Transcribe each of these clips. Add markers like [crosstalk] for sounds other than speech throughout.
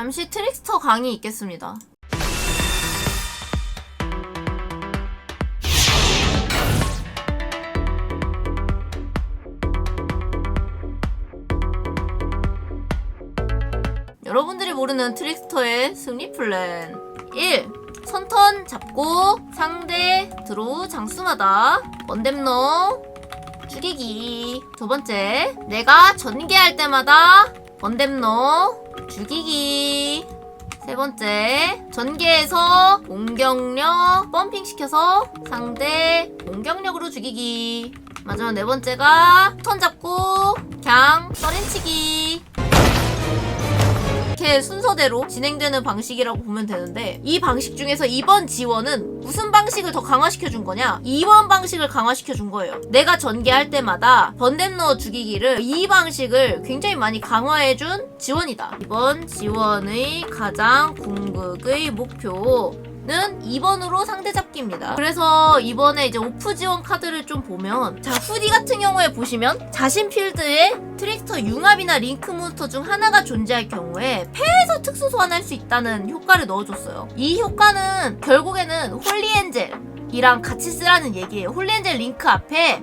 잠시 트릭스터 강의 있겠습니다. 여러분들이 모르는 트릭스터의 승리 플랜 1. 선턴 잡고 상대 드로우 장수마다 번뎀너 죽이기 두 번째 내가 전개할 때마다 번뎀너 죽이기. 세 번째 전개해서 공격력 펌핑 시켜서 상대 공격력으로 죽이기. 마지막 네 번째가 턴 잡고 그냥 서렌치기 이렇게 순서대로 진행되는 방식이라고 보면 되는데 이 방식 중에서 이번 지원은 무슨 방식을 더 강화시켜 준 거냐? 2번 방식을 강화시켜 준 거예요. 내가 전개할 때마다 번뎀 넣어 죽이기를 이 방식을 굉장히 많이 강화해 준 지원이다. 이번 지원의 가장 궁극의 목표 는 2번으로 상대 잡기입니다. 그래서 이번에 이제 오프 지원 카드를 좀 보면 자 후디 같은 경우에 보시면 자신 필드에 트릭스터 융합이나 링크 몬스터 중 하나가 존재할 경우에 패에서 특수 소환할 수 있다는 효과를 넣어줬어요. 이 효과는 결국에는 홀리엔젤이랑 같이 쓰라는 얘기예요. 홀리엔젤 링크 앞에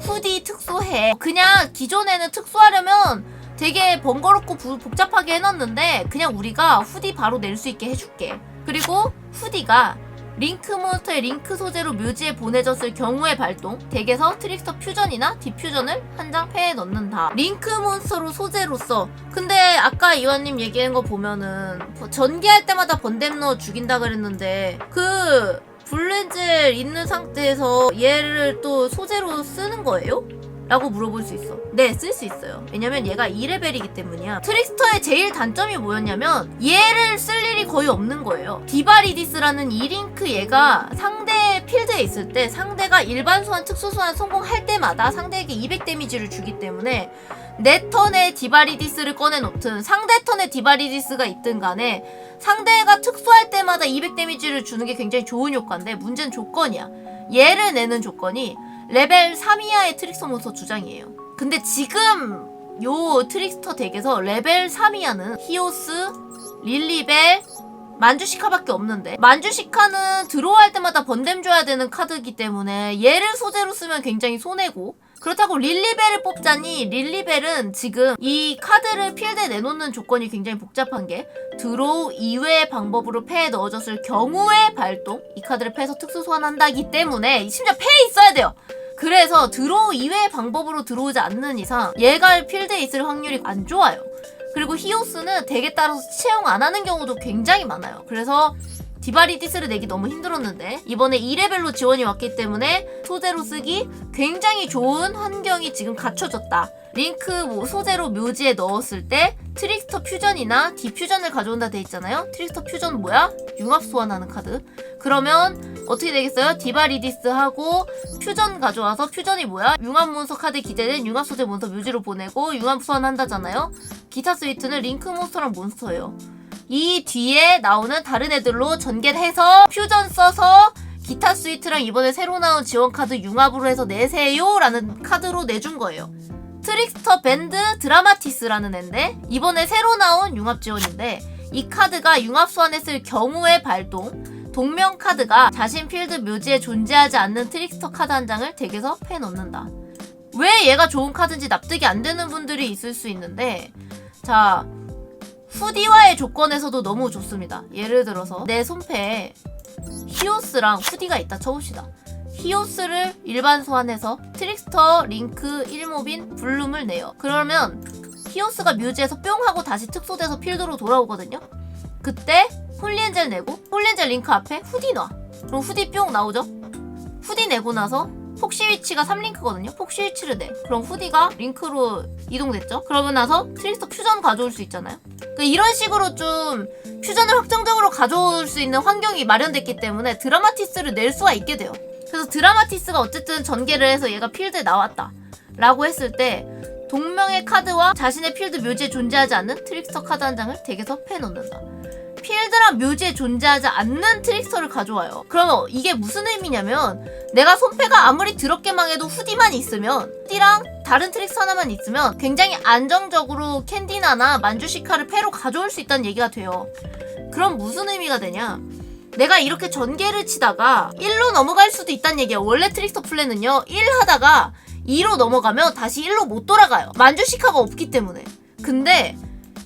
후디 특수해. 그냥 기존에는 특수하려면 되게 번거롭고 부- 복잡하게 해놨는데 그냥 우리가 후디 바로 낼 수 있게 해줄게. 그리고 후디가 링크 몬스터의 링크 소재로 묘지에 보내졌을 경우의 발동 덱에서 트릭스터 퓨전이나 디퓨전을 한 장 패에 넣는다 링크 몬스터로 소재로서 근데 아까 이완님 얘기한 거 보면은 전개할 때마다 번뎀 넣어 죽인다 그랬는데 그 블렌젤 있는 상태에서 얘를 또 소재로 쓰는 거예요? 라고 물어볼 수 있어. 네, 쓸 수 있어요. 왜냐면 얘가 2레벨이기 때문이야. 트릭스터의 제일 단점이 뭐였냐면 얘를 쓸 일이 거의 없는 거예요. 디바리디스라는 2링크 얘가 상대 필드에 있을 때 상대가 일반 소환, 특수 소환 성공할 때마다 상대에게 200 데미지를 주기 때문에 내 턴에 디바리디스를 꺼내놓든 상대 턴에 디바리디스가 있든 간에 상대가 특수할 때마다 200 데미지를 주는 게 굉장히 좋은 효과인데 문제는 조건이야. 얘를 내는 조건이 레벨 3 이하의 트릭스터 몬스터 주장이에요. 근데 지금 요 트릭스터 덱에서 레벨 3 이하는 히오스, 릴리벨, 만주시카밖에 없는데 만주시카는 들어갈 때마다 번뎀 줘야 되는 카드이기 때문에 얘를 소재로 쓰면 굉장히 손해고 그렇다고 릴리벨을 뽑자니 릴리벨은 지금 이 카드를 필드에 내놓는 조건이 굉장히 복잡한 게 드로우 이외의 방법으로 패에 넣어졌을 경우의 발동 이 카드를 패에서 특수 소환한다기 때문에 심지어 패에 있어야 돼요. 그래서 드로우 이외의 방법으로 들어오지 않는 이상 얘가 필드에 있을 확률이 안 좋아요. 그리고 히오스는 덱에 따라서 채용 안 하는 경우도 굉장히 많아요. 그래서 디바리 디스를 내기 너무 힘들었는데 이번에 2레벨로 지원이 왔기 때문에 소재로 쓰기 굉장히 좋은 환경이 지금 갖춰졌다. 링크 뭐 소재로 묘지에 넣었을 때 트릭스터 퓨전이나 디퓨전을 가져온다 돼 있잖아요. 트릭스터 퓨전 뭐야? 융합 소환하는 카드. 그러면 어떻게 되겠어요? 디바리디스하고 퓨전 가져와서 퓨전이 뭐야? 융합 몬스터 카드 기재된 융합 소재 몬스터 묘지로 보내고 융합 소환한다잖아요. 기타 스위트는 링크 몬스터랑 몬스터예요. 이 뒤에 나오는 다른 애들로 전개해서 퓨전 써서 기타 스위트랑 이번에 새로 나온 지원 카드 융합으로 해서 내세요 라는 카드로 내준 거예요. 트릭스터 밴드 드라마티스라는 애인데 이번에 새로 나온 융합 지원인데 이 카드가 융합 소환했을 경우의 발동 동명 카드가 자신 필드 묘지에 존재하지 않는 트릭스터 카드 한 장을 덱에서 패 넣는다. 왜 얘가 좋은 카드인지 납득이 안 되는 분들이 있을 수 있는데 자 후디와의 조건에서도 너무 좋습니다. 예를 들어서 내 손패에 히오스랑 후디가 있다 쳐봅시다. 히오스를 일반 소환해서 트릭스터 링크 1몹인 블룸을 내요. 그러면 히오스가 뮤지에서 뿅 하고 다시 특소돼서 필드로 돌아오거든요. 그때 홀리엔젤 내고 홀리엔젤 링크 앞에 후디 놔. 그럼 후디 뿅 나오죠? 후디 내고 나서 폭시 위치가 3링크거든요. 폭시 위치를 내. 그럼 후디가 링크로 이동됐죠? 그러고 나서 트릭스터 퓨전 가져올 수 있잖아요. 그러니까 이런 식으로 좀 퓨전을 확정적으로 가져올 수 있는 환경이 마련됐기 때문에 드라마티스를 낼 수가 있게 돼요. 그래서 드라마티스가 어쨌든 전개를 해서 얘가 필드에 나왔다. 라고 했을 때 동명의 카드와 자신의 필드 묘지에 존재하지 않는 트릭스터 카드 한 장을 덱에서 패 넣는다. 필드랑 묘지에 존재하지 않는 트릭스터를 가져와요. 그러면 이게 무슨 의미냐면 내가 손패가 아무리 더럽게 망해도 후디만 있으면 후디랑 다른 트릭스 하나만 있으면 굉장히 안정적으로 캔디나나 만주시카를 패로 가져올 수 있다는 얘기가 돼요. 그럼 무슨 의미가 되냐? 내가 이렇게 전개를 치다가 1로 넘어갈 수도 있다는 얘기야. 원래 트릭스터 플랜은요. 1 하다가 2로 넘어가면 다시 1로 못 돌아가요. 만주시카가 없기 때문에. 근데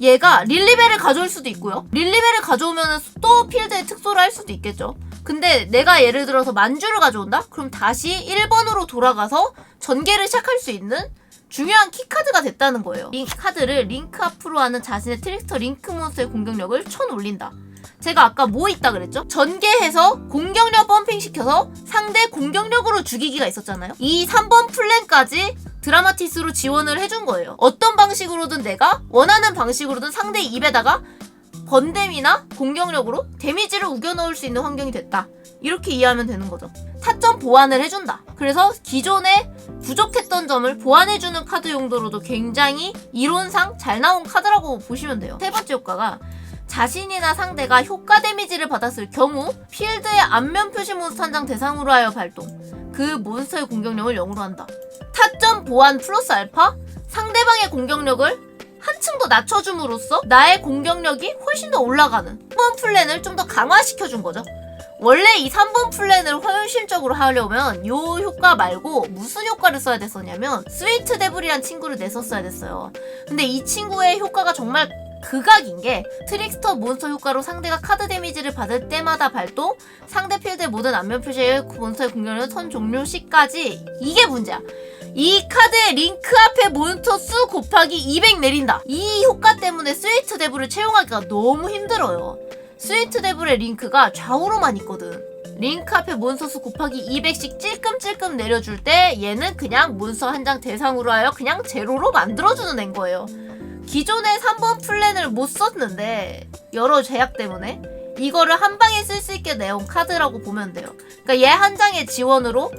얘가 릴리벨을 가져올 수도 있고요. 릴리벨을 가져오면 또 필드에 특소를 할 수도 있겠죠. 근데 내가 예를 들어서 만주를 가져온다? 그럼 다시 1번으로 돌아가서 전개를 시작할 수 있는 중요한 키카드가 됐다는 거예요. 링 카드를 링크 앞으로 하는 자신의 트릭스터 링크 몬스터의 공격력을 천 올린다. 제가 아까 뭐 있다 그랬죠? 전개해서 공격력 펌핑 시켜서 상대 공격력으로 죽이기가 있었잖아요. 이 3번 플랜까지 드라마티스로 지원을 해준 거예요. 어떤 방식으로든 내가 원하는 방식으로든 상대 입에다가 번뎀이나 공격력으로 데미지를 우겨 넣을 수 있는 환경이 됐다. 이렇게 이해하면 되는 거죠. 타점 보완을 해준다. 그래서 기존에 부족했던 점을 보완해주는 카드 용도로도 굉장히 이론상 잘 나온 카드라고 보시면 돼요. 세 번째 효과가 자신이나 상대가 효과 데미지를 받았을 경우 필드의 앞면 표시 몬스터 한 장 대상으로 하여 발동. 그 몬스터의 공격력을 0으로 한다. 타점 보완 플러스 알파 상대방의 공격력을 한층 더 낮춰줌으로써 나의 공격력이 훨씬 더 올라가는 3번 플랜을 좀 더 강화시켜준 거죠. 원래 이 3번 플랜을 현실적으로 하려면 요 효과 말고 무슨 효과를 써야 됐었냐면 스위트 데블이란 친구를 냈었어야 됐어요. 근데 이 친구의 효과가 정말 극악인 게 트릭스터 몬스터 효과로 상대가 카드 데미지를 받을 때마다 발동 상대 필드의 모든 안면 표시의 몬스터의 공격력을 턴 종료 시까지 이게 문제야. 이 카드의 링크 앞에 몬스터 수 곱하기 200 내린다. 이 효과 때문에 스위트 데블을 채용하기가 너무 힘들어요. 스위트 데블의 링크가 좌우로만 있거든. 링크 앞에 몬스터 수 곱하기 200씩 찔끔찔끔 내려줄 때 얘는 그냥 몬스터 한 장 대상으로 하여 그냥 제로로 만들어주는 앤 거예요. 기존의 3번 플랜을 못 썼는데 여러 제약 때문에 이거를 한 방에 쓸 수 있게 내온 카드라고 보면 돼요. 그러니까 얘 한 장의 지원으로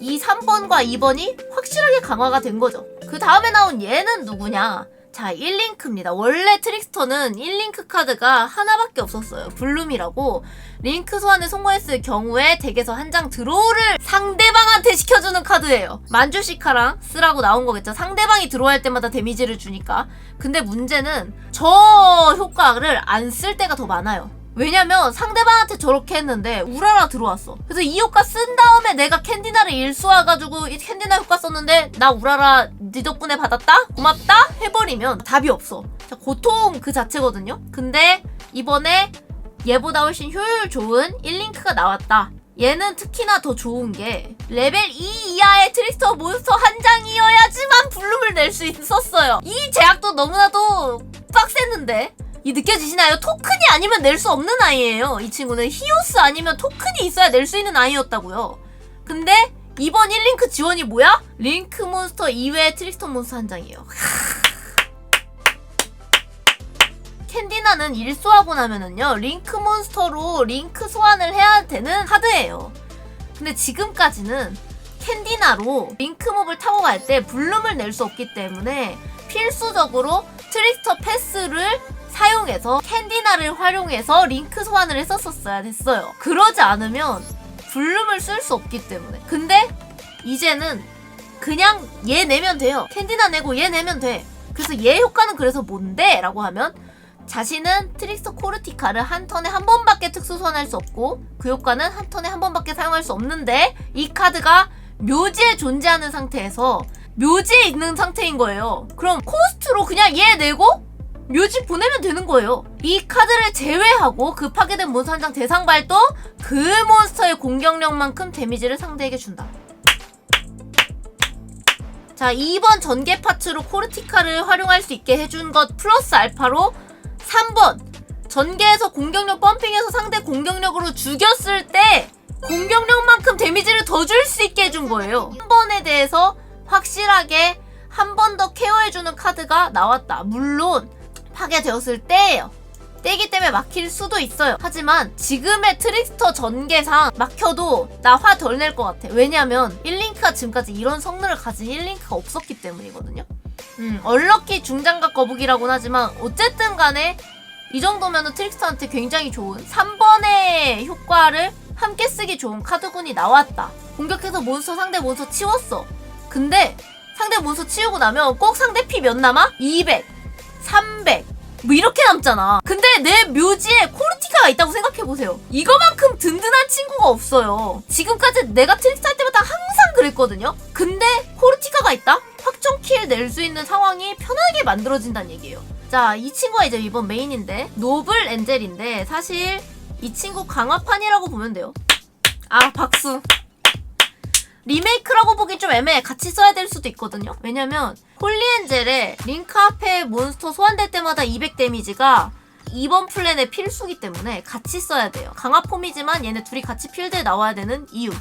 이 3번과 2번이 확실하게 강화가 된 거죠. 그 다음에 나온 얘는 누구냐? 자, 1링크입니다. 원래 트릭스터는 1링크 카드가 하나밖에 없었어요. 블룸이라고. 링크 소환을 성공했을 경우에 덱에서 한 장 드로우를 상대방한테 시켜주는 카드예요. 만주시카랑 쓰라고 나온 거겠죠. 상대방이 들어갈 때마다 데미지를 주니까. 근데 문제는 저 효과를 안 쓸 때가 더 많아요. 왜냐면 상대방한테 저렇게 했는데 우라라 들어왔어. 그래서 이 효과 쓴 다음에 내가 캔디나를 일수와가지고 이 캔디나 효과 썼는데 나 우라라 네 덕분에 받았다? 고맙다? 해버리면 답이 없어. 자, 고통 그 자체거든요. 근데 이번에 얘보다 훨씬 효율 좋은 1링크가 나왔다. 얘는 특히나 더 좋은 게 레벨 2 이하의 트릭스터 몬스터 한 장이어야지만 블룸을 낼 수 있었어요. 이 제약도 너무나도 빡셌는데 이 느껴지시나요? 토큰이 아니면 낼 수 없는 아이예요. 이 친구는 히오스 아니면 토큰이 있어야 낼 수 있는 아이였다고요. 근데 이번 1링크 지원이 뭐야? 링크 몬스터 이외의 트릭스터 몬스터 한 장이에요. 캔디나는 일소하고 나면은요 링크 몬스터로 링크 소환을 해야 되는 카드예요. 근데 지금까지는 캔디나로 링크몹을 타고 갈 때 블룸을 낼 수 없기 때문에 필수적으로 트릭스터 패스를 사용해서 캔디나를 활용해서 링크 소환을 했었어야 됐어요. 그러지 않으면 블룸을 쓸 수 없기 때문에. 근데 이제는 그냥 얘 내면 돼요. 캔디나 내고 얘 내면 돼. 그래서 얘 효과는 그래서 뭔데? 라고 하면 자신은 트릭스터 코르티카를 한 턴에 한 번밖에 특수 소환할 수 없고 그 효과는 한 턴에 한 번밖에 사용할 수 없는데 이 카드가 묘지에 존재하는 상태에서 묘지에 있는 상태인 거예요. 그럼 코스트로 그냥 얘 내고 묘지 보내면 되는 거예요. 이 카드를 제외하고 그 파괴된 몬스터 한 장 대상 발동 그 몬스터의 공격력만큼 데미지를 상대에게 준다. 자, 2번 전개 파츠로 코르티카를 활용할 수 있게 해준 것 플러스 알파로 3번 전개에서 공격력 펌핑해서 상대 공격력으로 죽였을 때 공격력만큼 데미지를 더 줄 수 있게 해준 거예요. 한 번에 대해서 확실하게 한 번 더 케어해주는 카드가 나왔다. 물론 파괴되었을 때예요. 때기 때문에 막힐 수도 있어요. 하지만 지금의 트릭스터 전개상 막혀도 나 화 덜 낼 것 같아. 왜냐면 1링크가 지금까지 이런 성능을 가진 1링크가 없었기 때문이거든요. 음, 얼럭키 중장갑 거북이라고는 하지만 어쨌든 간에 이 정도면은 트릭스터한테 굉장히 좋은 3번의 효과를 함께 쓰기 좋은 카드군이 나왔다. 공격해서 몬스터 상대 몬스터 치웠어. 근데 상대 몬스터 치우고 나면 꼭 상대 피 몇 남아? 200, 300. 뭐 이렇게 남잖아. 근데 내 묘지에 코르티카가 있다고 생각해보세요. 이거만큼 든든한 친구가 없어요. 지금까지 내가 트릭스 할 때마다 항상 그랬거든요. 근데 코르티카가 있다? 확정 킬낼수 있는 상황이 편하게 만들어진다는 얘기예요. 자, 이 친구가 이제 이번 메인인데 노블 엔젤인데 사실 이 친구 강화판이라고 보면 돼요. 아, 박수. 리메이크라고 보기 좀 애매해. 같이 써야 될 수도 있거든요. 왜냐면 홀리엔젤의 링크 앞에 몬스터 소환될 때마다 200 데미지가 이번 플랜의 필수기 때문에 같이 써야 돼요. 강화 폼이지만 얘네 둘이 같이 필드에 나와야 되는 이유.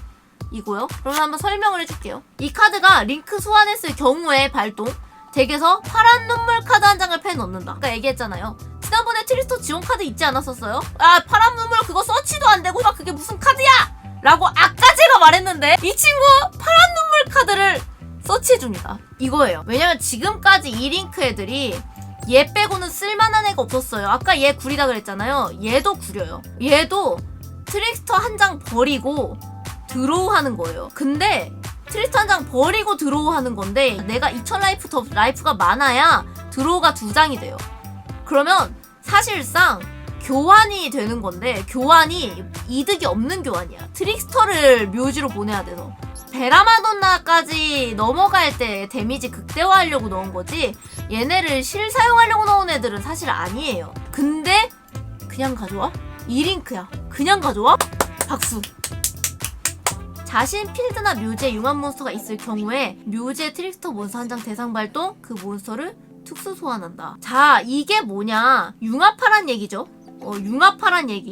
이고요. 그럼 한번 설명을 해줄게요. 이 카드가 링크 소환했을 경우에 발동. 덱에서 파란 눈물 카드 한 장을 패 넣는다. 아까 얘기했잖아요. 지난번에 트리스토 지원 카드 있지 않았었어요? 아 파란 눈물 그거 서치도 안 되고 막 그게 무슨 카드야? 라고 아까 제가 말했는데 이 친구 파란 눈물 카드를 서치해줍니다. 이거예요. 왜냐면 지금까지 이 링크 애들이 얘 빼고는 쓸만한 애가 없었어요. 아까 얘 구리다 그랬잖아요. 얘도 구려요. 얘도 트릭스터 한 장 버리고 드로우 하는 거예요. 근데 트릭스터 한 장 버리고 드로우 하는 건데 내가 2000 라이프 더 라이프가 많아야 드로우가 두 장이 돼요. 그러면 사실상 교환이 되는 건데 교환이 이득이 없는 교환이야. 트릭스터를 묘지로 보내야 돼서. 베라마돈나까지 넘어갈 때 데미지 극대화하려고 넣은 거지 얘네를 실 사용하려고 넣은 애들은 사실 아니에요. 근데 그냥 가져와? 이 링크야. 그냥 가져와? 박수. 자신 필드나 묘지에 융합 몬스터가 있을 경우에 묘지에 트릭스터 몬스터 한 장 대상 발동 그 몬스터를 특수 소환한다. 자, 이게 뭐냐? 융합하란 얘기죠. 어, 융합하란 얘기.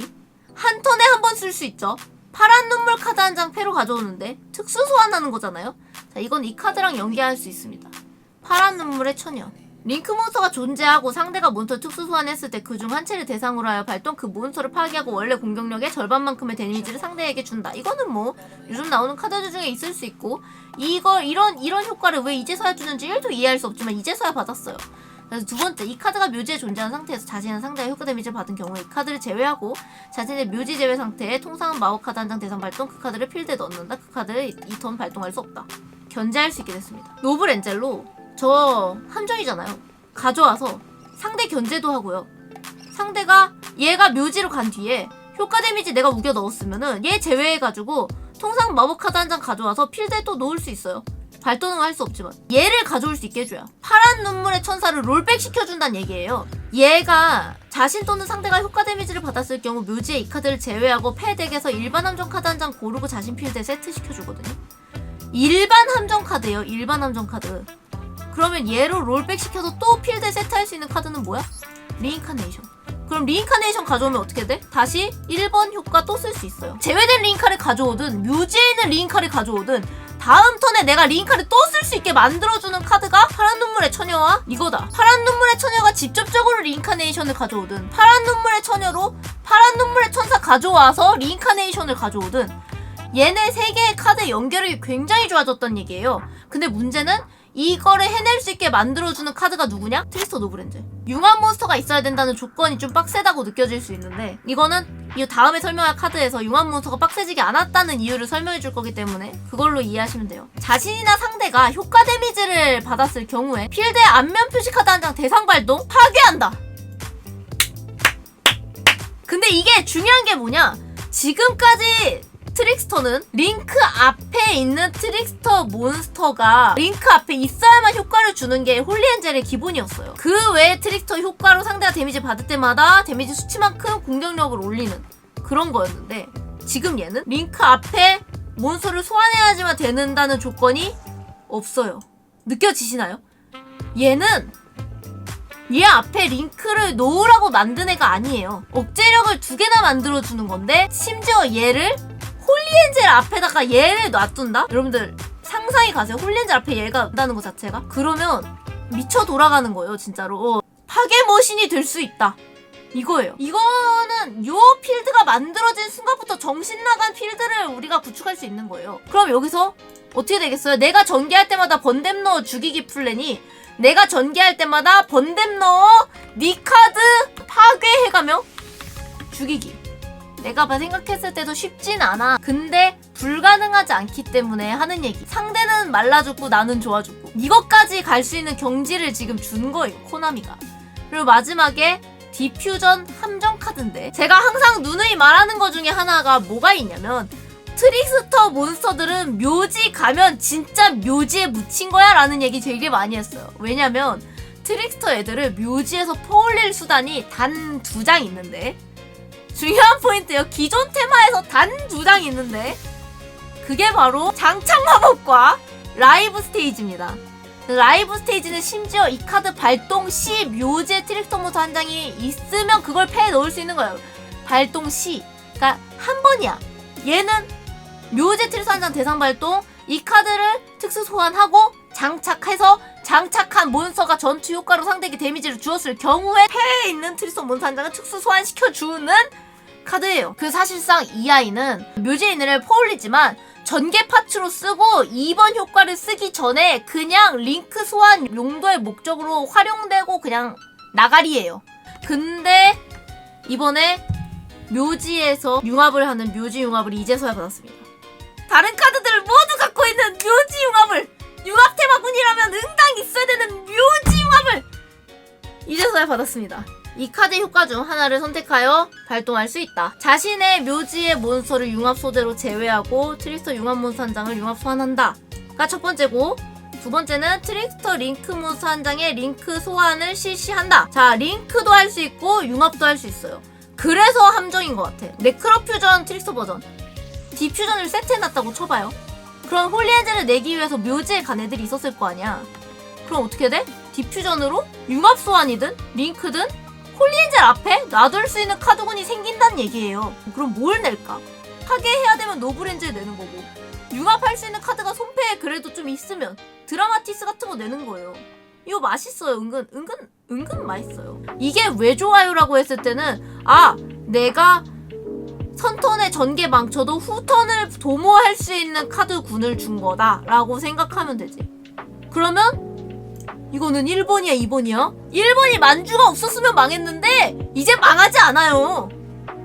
한 턴에 한 번 쓸 수 있죠. 파란 눈물 카드 한 장 패로 가져오는데 특수 소환하는 거잖아요. 자, 이건 이 카드랑 연계할 수 있습니다. 파란 눈물의 처녀. 링크 몬스터가 존재하고 상대가 몬스터 특수 소환했을 때 그 중 한 채를 대상으로 하여 발동 그 몬스터를 파괴하고 원래 공격력의 절반만큼의 데미지를 상대에게 준다. 이거는 뭐 요즘 나오는 카드 중에 있을 수 있고 이걸 이런 이런 효과를 왜 이제서야 주는지 1도 이해할 수 없지만 이제서야 받았어요. 그래서 두 번째, 이 카드가 묘지에 존재하는 상태에서 자신은 상대의 효과 데미지를 받은 경우에 이 카드를 제외하고 자신의 묘지 제외 상태에 통상은 마법 카드 한 장 대상 발동 그 카드를 필드에 넣는다. 그 카드를 이 턴 발동할 수 없다. 견제할 수 있게 됐습니다. 노블 엔젤로 저 함정이잖아요. 가져와서 상대 견제도 하고요. 상대가 얘가 묘지로 간 뒤에 효과 데미지 내가 우겨 넣었으면은 얘 제외해가지고 통상 마법 카드 한 장 가져와서 필드에 또 놓을 수 있어요. 발동은 할 수 없지만 얘를 가져올 수 있게 해줘야 파란 눈물의 천사를 롤백 시켜준다는 얘기예요. 얘가 자신 또는 상대가 효과 데미지를 받았을 경우 묘지에 이 카드를 제외하고 패덱에서 일반 함정 카드 한 장 고르고 자신 필드에 세트 시켜주거든요. 일반 함정 카드예요. 일반 함정 카드. 그러면 얘로 롤백 시켜서 또 필드에 세트할 수 있는 카드는 뭐야? 리인카네이션. 그럼 리인카네이션 가져오면 어떻게 돼? 다시 1번 효과 또 쓸 수 있어요. 제외된 리인카를 가져오든 묘지에 있는 리인카를 가져오든 다음 턴에 내가 리인카를 또 쓸 수 있게 만들어주는 카드가 파란 눈물의 처녀와 이거다. 파란 눈물의 처녀가 직접적으로 리인카네이션을 가져오든 파란 눈물의 처녀로 파란 눈물의 천사 가져와서 리인카네이션을 가져오든 얘네 세 개의 카드 연결이 굉장히 좋아졌던 얘기예요. 근데 문제는 이거를 해낼 수 있게 만들어주는 카드가 누구냐? 트리스터 노브랜드. 융합 몬스터가 있어야 된다는 조건이 좀 빡세다고 느껴질 수 있는데 이거는 이 다음에 설명할 카드에서 융합 몬스터가 빡세지게 않았다는 이유를 설명해 줄 거기 때문에 그걸로 이해하시면 돼요. 자신이나 상대가 효과 데미지를 받았을 경우에 필드의 안면 표시 카드 한 장 대상 발동 파괴한다. 근데 이게 중요한 게 뭐냐? 지금까지 트릭스터는 링크 앞에 있는 트릭스터 몬스터가 링크 앞에 있어야만 효과를 주는 게 홀리엔젤의 기본이었어요. 그 외에 트릭스터 효과로 상대가 데미지 받을 때마다 데미지 수치만큼 공격력을 올리는 그런 거였는데 지금 얘는 링크 앞에 몬스터를 소환해야지만 되는다는 조건이 없어요. 느껴지시나요? 얘는 얘 앞에 링크를 놓으라고 만든 애가 아니에요. 억제력을 두 개나 만들어주는 건데 심지어 얘를 홀리엔젤 앞에다가 얘를 놔둔다? 여러분들 상상이 가세요. 홀리엔젤 앞에 얘가 온다는 것 자체가? 그러면 미쳐 돌아가는 거예요, 진짜로. 어, 파괴 머신이 될 수 있다. 이거예요. 이거는 요 필드가 만들어진 순간부터 정신 나간 필드를 우리가 구축할 수 있는 거예요. 그럼 여기서 어떻게 되겠어요? 내가 전개할 때마다 번뎀 넣어 죽이기 플랜이 내가 전개할 때마다 번뎀 넣어 니 카드 파괴해가며 죽이기. 내가 봐 생각했을 때도 쉽진 않아. 근데 불가능하지 않기 때문에 하는 얘기. 상대는 말라 죽고 나는 좋아 죽고. 이것까지 갈 수 있는 경지를 지금 준 거예요. 코나미가. 그리고 마지막에 디퓨전 함정 카드인데 제가 항상 누누이 말하는 것 중에 하나가 뭐가 있냐면 트릭스터 몬스터들은 묘지 가면 진짜 묘지에 묻힌 거야 라는 얘기 되게 많이 했어요. 왜냐면 트릭스터 애들을 묘지에서 퍼올릴 수단이 단 두 장 있는데 중요한 포인트요. 기존 테마에서 단 두장 있는데 그게 바로 장착 마법과 라이브 스테이지입니다. 라이브 스테이지는 심지어 이 카드 발동 시 묘지에 트릭터 모드 한 장이 있으면 그걸 패에 넣을 수 있는 거예요. 발동 시. 그러니까 한 번이야. 얘는 묘지 트릭터 한 장 대상 발동 이 카드를 특수 소환하고 장착해서 장착한 몬스터가 전투 효과로 상대에게 데미지를 주었을 경우에 패에 있는 트리스터 몬스터 한 장을 특수 소환시켜 주는 카드예요. 그 사실상 이 아이는 애를 퍼올리지만 전개 파츠로 쓰고 2번 효과를 쓰기 전에 그냥 링크 소환 용도의 목적으로 활용되고 그냥 나가리예요. 근데 이번에 묘지에서 융합을 하는 묘지 융합을 이제서야 받았습니다. 다른 카드들을 모두 갖고 있는 묘지 융합을 융합 테마군이라면 응당 있어야 되는 묘지 융합을 이제서야 받았습니다. 이 카드 효과 중 하나를 선택하여 발동할 수 있다. 자신의 묘지의 몬스터를 융합 소대로 제외하고 트릭스터 융합 몬스터 한 장을 융합 소환한다. 가첫 번째고 두 번째는 트릭스터 링크 몬스터 한 장의 링크 소환을 실시한다. 자, 링크도 할 수 있고 융합도 할 수 있어요. 그래서 함정인 것 같아. 네크로 퓨전 트릭스터 버전. 디퓨전을 세트해놨다고 쳐봐요. 그럼 홀리엔젤을 내기 위해서 묘지에 간 애들이 있었을 거 아니야. 그럼 어떻게 돼? 디퓨전으로 융합 소환이든 링크든 홀리엔젤 앞에 놔둘 수 있는 카드군이 생긴다는 얘기예요. 그럼 뭘 낼까? 파괴해야 되면 노브렌즈에 내는 거고 융합할 수 있는 카드가 손패에 그래도 좀 있으면 드라마티스 같은 거 내는 거예요. 이거 맛있어요. 은근 은근 은근 맛있어요. 이게 왜 좋아요라고 했을 때는 아 내가 선턴의 전개 망쳐도 후턴을 도모할 수 있는 카드군을 준 거다라고 생각하면 되지. 그러면 이거는 1번이야 2번이야? 1번이 만주가 없었으면 망했는데 이제 망하지 않아요.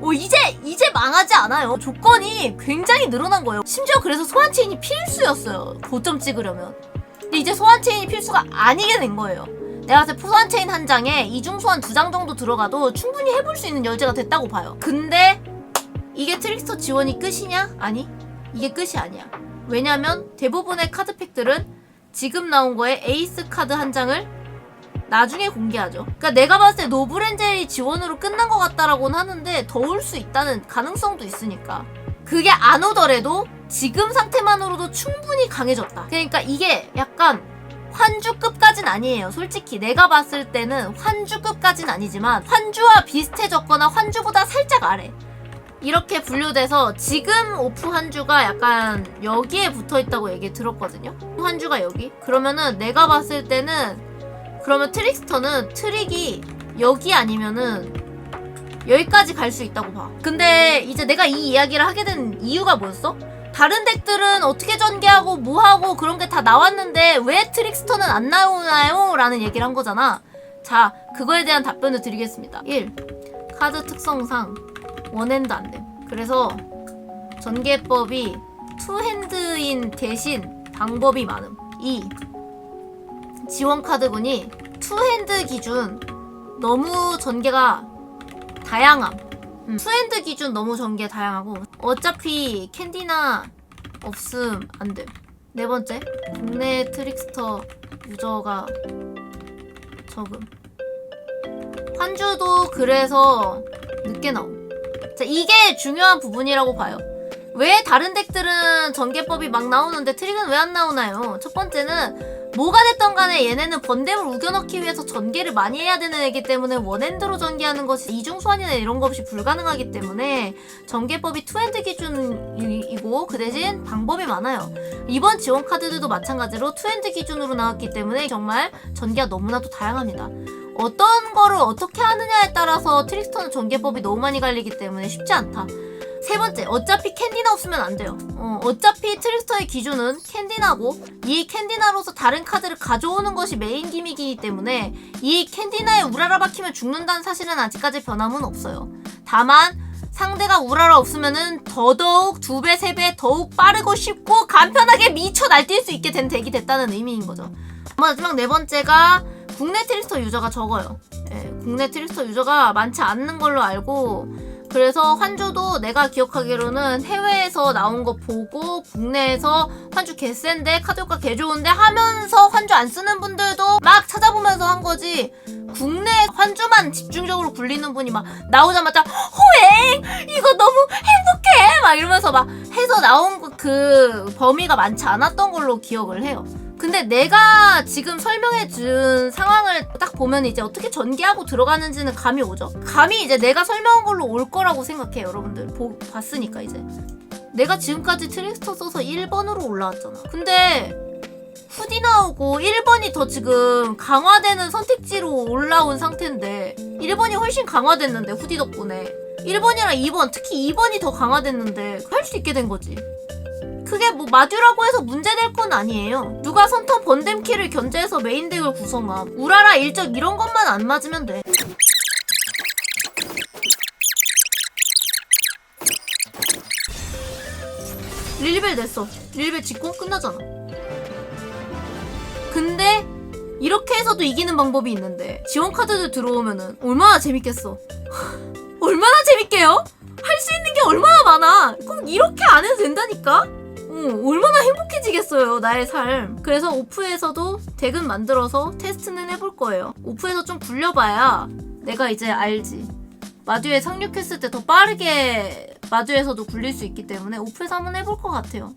어 이제 이제 망하지 않아요. 조건이 굉장히 늘어난 거예요. 심지어 그래서 소환 체인이 필수였어요. 고점 찍으려면. 근데 이제 소환 체인이 필수가 아니게 된 거예요. 내가 봤을 때 소환 체인 한 장에 이중 소환 두 장 정도 들어가도 충분히 해볼 수 있는 여지가 됐다고 봐요. 근데 이게 트릭스터 지원이 끝이냐? 아니 이게 끝이 아니야. 왜냐면 대부분의 카드팩들은 지금 나온 거에 에이스 카드 한 장을 나중에 공개하죠. 그러니까 내가 봤을 때 노브렌젤이 지원으로 끝난 것 같다라고는 하는데 더 올 수 있다는 가능성도 있으니까. 그게 안 오더라도 지금 상태만으로도 충분히 강해졌다. 그러니까 이게 약간 환주급까진 아니에요. 솔직히 내가 봤을 때는 환주급까진 아니지만 환주와 비슷해졌거나 환주보다 살짝 아래. 이렇게 분류돼서 지금 오프 한주가 약간 여기에 붙어 있다고 얘기 들었거든요. 한주가 여기. 그러면은 내가 봤을 때는 그러면 트릭스터는 트릭이 여기 아니면은 여기까지 갈 수 있다고 봐. 근데 이제 내가 이 이야기를 하게 된 이유가 뭐였어? 다른 덱들은 어떻게 전개하고 뭐하고 그런 게 다 나왔는데 왜 트릭스터는 안 나오나요? 라는 얘기를 한 거잖아. 자, 그거에 대한 답변을 드리겠습니다. 1. 카드 특성상 원핸드 안 됨. 그래서 전개법이 투핸드인 대신 방법이 많음. 2. 지원 카드군이 투핸드 기준 너무 전개가 다양함. 음, 투핸드 기준 너무 전개 다양하고 어차피 캔디나 없음 안 됨. 네 번째, 국내 트릭스터 유저가 적음. 환주도 그래서 늦게 나옴. 자, 이게 중요한 부분이라고 봐요. 왜 다른 덱들은 전개법이 막 나오는데 트릭은 왜 안 나오나요? 첫 번째는 뭐가 됐던 간에 얘네는 번뎀을 우겨넣기 위해서 전개를 많이 해야 되는 애기 때문에 원핸드로 전개하는 것이 이중 소환이나 이런 거 없이 불가능하기 때문에 전개법이 투핸드 기준이고 그 대신 방법이 많아요. 이번 지원 카드들도 마찬가지로 투핸드 기준으로 나왔기 때문에 정말 전개가 너무나도 다양합니다. 어떤 거를 어떻게 하느냐에 따라서 트릭스터는 전개법이 너무 많이 갈리기 때문에 쉽지 않다. 세 번째, 어차피 캔디나 없으면 안 돼요. 어, 어차피 트릭스터의 기준은 캔디나고 이 캔디나로서 다른 카드를 가져오는 것이 메인 기믹이기 때문에 이 캔디나에 우라라 박히면 죽는다는 사실은 아직까지 변함은 없어요. 다만 상대가 우라라 없으면은 더더욱 두 배, 세 배 더욱 빠르고 쉽고 간편하게 미쳐 날뛸 수 있게 된 덱이 됐다는 의미인 거죠. 마지막 네 번째가 국내 트릭스터 유저가 적어요. 예, 국내 트릭스터 유저가 많지 않는 걸로 알고 그래서 환주도 내가 기억하기로는 해외에서 나온 거 보고 국내에서 환주 개센데 카드 효과 개 좋은데 하면서 환주 안 쓰는 분들도 막 찾아보면서 한 거지 국내 환주만 집중적으로 굴리는 분이 막 나오자마자 호행 이거 너무 행복해 막 이러면서 막 해서 나온 그- 그 범위가 많지 않았던 걸로 기억을 해요. 근데 내가 지금 설명해 준 상황을 딱 보면 이제 어떻게 전개하고 들어가는지는 감이 오죠. 감이 이제 내가 설명한 걸로 올 거라고 생각해요, 여러분들. 보, 봤으니까 이제. 내가 지금까지 트릭스터 써서 1번으로 올라왔잖아. 근데 후디 나오고 1번이 더 지금 강화되는 선택지로 올라온 상태인데 1번이 훨씬 강화됐는데 후디 덕분에 1번이랑 2번 특히 2번이 더 강화됐는데 할 수 있게 된 거지. 그게 뭐 마듀라고 해서 문제될 건 아니에요. 누가 선턴 번뎀키를 견제해서 메인 덱을 구성함. 우라라 일적 이런 것만 안 맞으면 돼. 릴벨 냈어. 릴벨 짓고 끝나잖아. 근데 이렇게 해서도 이기는 방법이 있는데 지원 카드들 들어오면은 얼마나 재밌겠어. [laughs] 얼마나 재밌게요? 할 수 있는 게 얼마나 많아. 꼭 이렇게 안 해도 된다니까. 어, 얼마나 행복해지겠어요, 나의 삶. 그래서 오프에서도 덱은 만들어서 테스트는 해볼 거예요. 오프에서 좀 굴려봐야 내가 이제 알지. 마듀에 상륙했을 때 더 빠르게 마듀에서도 굴릴 수 있기 때문에 오프에서 한번 해볼 것 같아요.